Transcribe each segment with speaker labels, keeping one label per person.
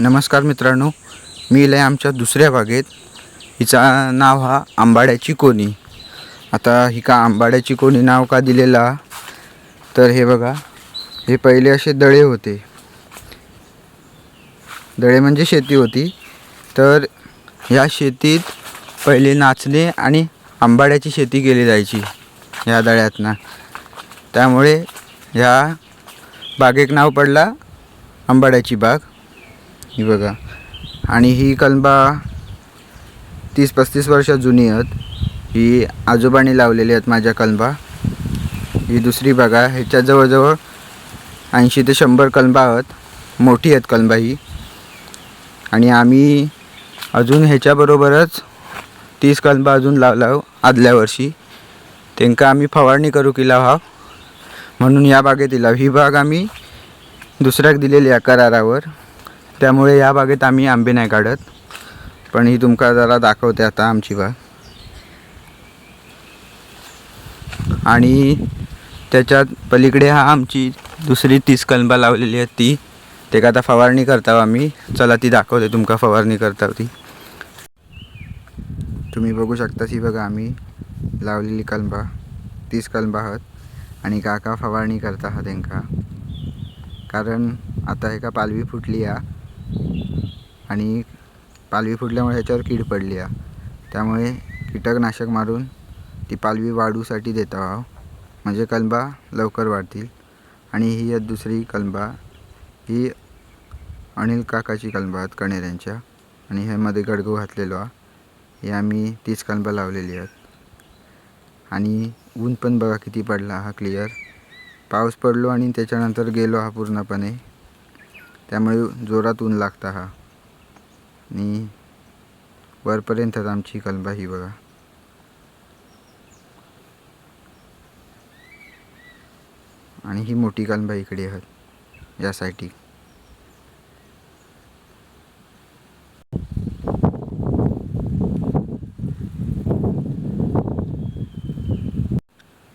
Speaker 1: नमस्कार मित्रांनो मी इला आमच्या दुसऱ्या बागेत. हिचा नाव हा आंबाड्याची कोणी. आता ही का आंबाड्याची कोणी नाव का दिलेला? तर हे बघा हे पहिले असे दळे होते. दळे म्हणजे शेती होती. तर ह्या शेतीत पहिले नाचणे आणि आंबाड्याची शेती केली जायची ह्या दळ्यातनं. त्यामुळे ह्या बागेक नाव पडला आंबाड्याची बाग. ही बघा. आणि ही कलबा तीस पस्तीस वर्ष जुनी आहेत. ही आजोबांनी लावलेली आहेत माझ्या कलबा. ही दुसरी बघा ह्याच्या जवळजवळ ऐंशी ते शंभर कलबा आहेत. मोठी आहेत कलबा ही. आणि आम्ही अजून ह्याच्याबरोबरच तीस कलबा अजून लावला आदल्या वर्षी. त्यांका आम्ही फवारणी करू केला हा. म्हणून या बागेत लाव. ही बाग आम्ही दुसऱ्याक दिलेली आहे करारावर. त्यामुळे या बागेत आम्ही आंबे नाही काढत. पण ही तुमका जरा दाखवते आता आमची बाग आणि त्याच्यात पलीकडे हा आमची दुसरी तीस कलबा लावलेली आहे ती. ते का आता फवारणी करता आम्ही. चला ती दाखवते तुमका फवारणी करता ती तुम्ही बघू शकता ही बघा आम्ही लावलेली कलबा. तीस कलबा आहात. आणि काका फवारणी करता हा त्यांका. कारण आता हे का पालवी फुटली आहे आणि पालवी फुटल्यामुळे ह्याच्यावर कीड पडली आहे. त्यामुळे कीटकनाशक मारून ती पालवी वाढूसाठी देत आहो म्हणजे कलबा लवकर वाढतील. आणि ही आहेत दुसरी कलबा. ही अनिल काकाची कलबा आहेत कणेऱ्यांच्या. आणि ह्यामध्ये गडगो घातलेलो आहे. हे आम्ही तीच कलबा लावलेली आहेत. आणि ऊन पण बघा किती पडला हा क्लिअर पाऊस पडलो आणि त्याच्यानंतर गेलो हा पूर्णपणे. त्यामुळे जोरात ऊन लागता हा. आणि वरपर्यंत आमची कलबा ही बघा. आणि ही मोठी कलबा इकडे आहेत या साईटी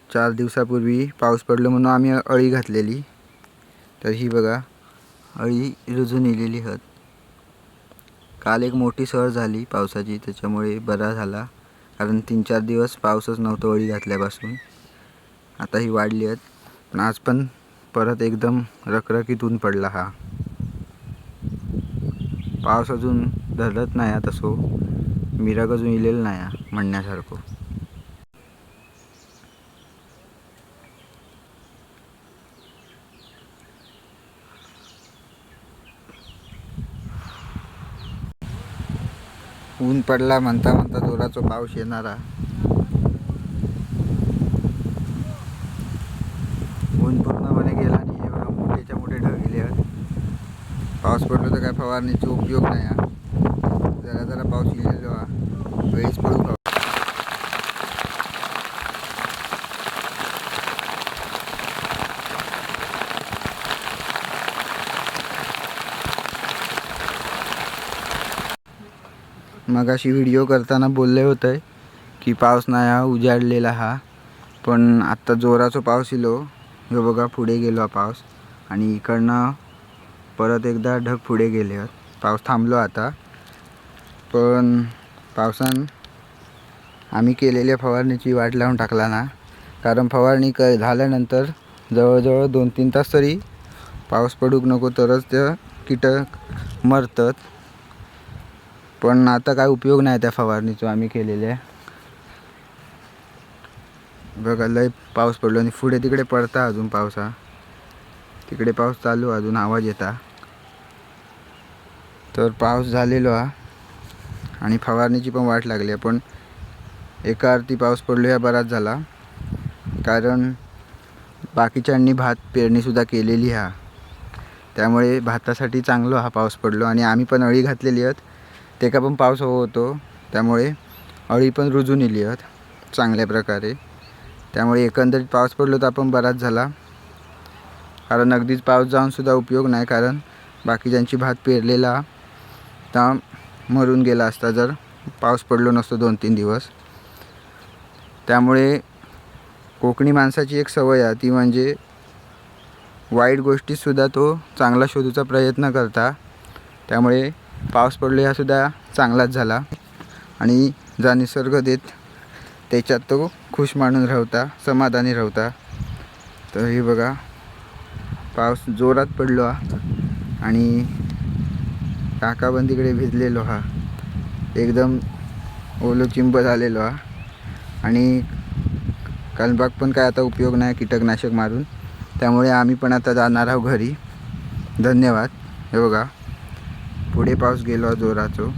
Speaker 1: चार दिवसापूर्वी पाऊस पडलो म्हणून आम्ही अळी घातलेली. तर ही बघा अळी रुजून इलेली हत. काल एक मोठी सहर झाली पावसाची त्याच्यामुळे बरा झाला कारण तीन चार दिवस पाऊसच नव्हतं अळी घातल्यापासून. आता ही वाढली आहेत पण आज पण परत एकदम रखरखीत ऊन पडला हा. पाऊस अजून धरत नाही आता तसो मिरग अजून इलेलं नाही म्हणण्यासारखं. ऊन पडला म्हणता म्हणता जोराचा पाऊस येणारा. ऊन पूर्णपणे गेला आणि एवढं मोठेच्या मोठे ढग गेले आहेत. पाऊस पडलो तर काय फवारणीचा उपयोग नाही जरा जरा पाऊस गेलेलो हा. वेळीच पडू का मगाशी व्हिडिओ करताना बोलले होते की पाऊस नाही हा उजाडलेला हा. पण आत्ता जोराचा पाऊस इलो हे बघा पुढे गेलो हा पाऊस. आणि इकडनं परत एकदा ढग पुढे गेले. पाऊस थांबलो आता. पण पावसान आम्ही केलेल्या फवारणीची वाट लावून टाकला ना. कारण फवारणी क झाल्यानंतर जवळजवळ दोन तीन तास तरी पाऊस पडूक नको तरच त्या कीटक मरतात. पण आता काय उपयोग नाही त्या फवारणीचा आम्ही केलेल्या बघा लय पाऊस पडलो आणि पुढे तिकडे पडता अजून पावसा. तिकडे पाऊस चालू अजून आवाज येता. तर पाऊस झालेलो हा. आणि फवारणीची पण वाट लागली आहे पण एका अर्थी पाऊस पडलो या बराच झाला. कारण बाकीच्यांनी भात पेरणीसुद्धा केलेली हा. त्यामुळे भातासाठी चांगलो हा पाऊस पडलो आणि आम्ही पण अळी घातलेली आहेत. ते का पण पाऊस होतो त्यामुळे अळी पण रुजून इली आहेत चांगल्या प्रकारे. त्यामुळे एकंदरीत पाऊस पडलो तर आपण बराच झाला. कारण अगदीच पाऊस जाऊनसुद्धा उपयोग नाही कारण बाकीच्यांची भात पेरलेला तर मरून गेला असता जर पाऊस पडलो नसतो दोन तीन दिवस. त्यामुळे कोकणी माणसाची एक सवय आहे ती म्हणजे वाईट गोष्टीतसुद्धा तो चांगला शोधूचा प्रयत्न करता. त्यामुळे पाऊस पडलो हासुद्धा चांगलाच झाला. आणि जा निसर्ग देत त्याच्यात तो खुश मानून राहता समाधानी राहता. तर हे बघा पाऊस जोरात पडलो हा. आणि काकाबंदीकडे भिजलेलो हा. एकदम ओलो चिंब झालेलो हा. आणि कालबाग पण काय आता उपयोग नाही कीटकनाशक मारून. त्यामुळे आम्ही पण आता जाणार आहोत घरी. धन्यवाद. हे बघा. पुढे पाऊस गेलो जोराचो.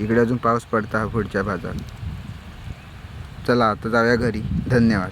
Speaker 1: इकडे अजून पाऊस पडता पुढच्या भागात. चला आता जाऊया घरी. धन्यवाद.